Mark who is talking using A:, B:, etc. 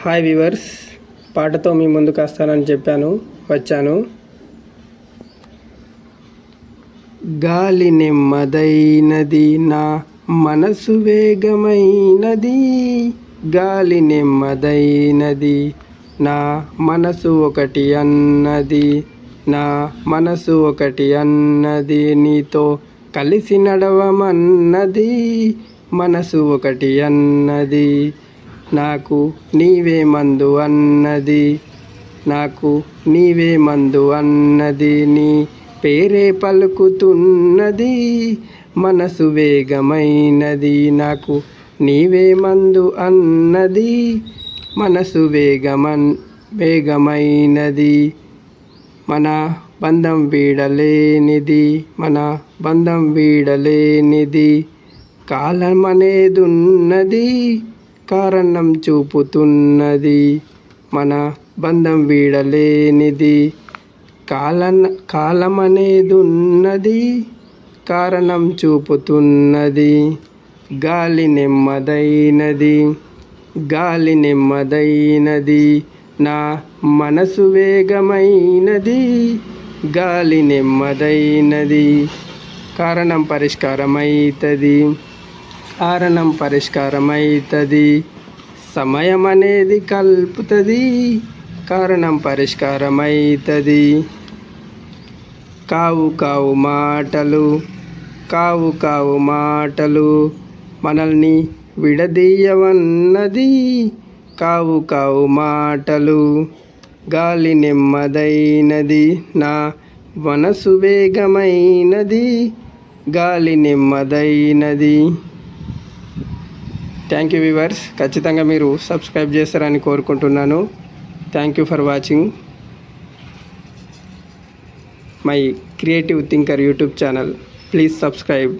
A: Hi viewers పాటతో మీ ముందుకు వస్తానని చెప్పాను. వచ్చాను. గాలి నెమ్మదైనది నా మనసు వేగమైనది. గాలి నెమ్మదైనది నా మనసు ఒకటి అన్నది. నా మనసు ఒకటి అన్నది నీతో కలిసి నడవమన్నది. మనసు ఒకటి అన్నది. నాకు నీవే మందు అన్నది. నాకు నీవే మందు అన్నది. నీ పేరే పలుకుతున్నది. మనసు వేగమైనది. నాకు నీవే మందు అన్నది. మనసు వేగమన్ వేగమైనది. మన బంధం వీడలేనిది. మన బంధం వీడలేనిది. కాలమనేదున్నది. కారణం చూపుతున్నది. మన బంధం వీడలేనిది. కాలన కాలం అనేది ఉన్నది కారణం చూపుతున్నది. గాలి నెమ్మదైనది. గాలి నెమ్మదైనది. నా మనసు వేగమైనది. గాలి నెమ్మదైనది. కారణం పరిష్కారమైతది. కారణం పరిష్కారమైతుంది. సమయం అనేది కలుపుతుంది కారణం పరిష్కారమైతుంది. కావు కావు మాటలు కావు కావు మాటలు మనల్ని విడదీయవన్నది. కావు కావు మాటలు గాలి నెమ్మదైనది నా మనసు వేగమైనది. గాలి నెమ్మదైనది థ్యాంక్ యూ వివర్స్ ఖచ్చితంగా మీరు సబ్స్క్రైబ్ చేస్తారని కోరుకుంటున్నాను. Thank you for watching my creative thinker YouTube channel please subscribe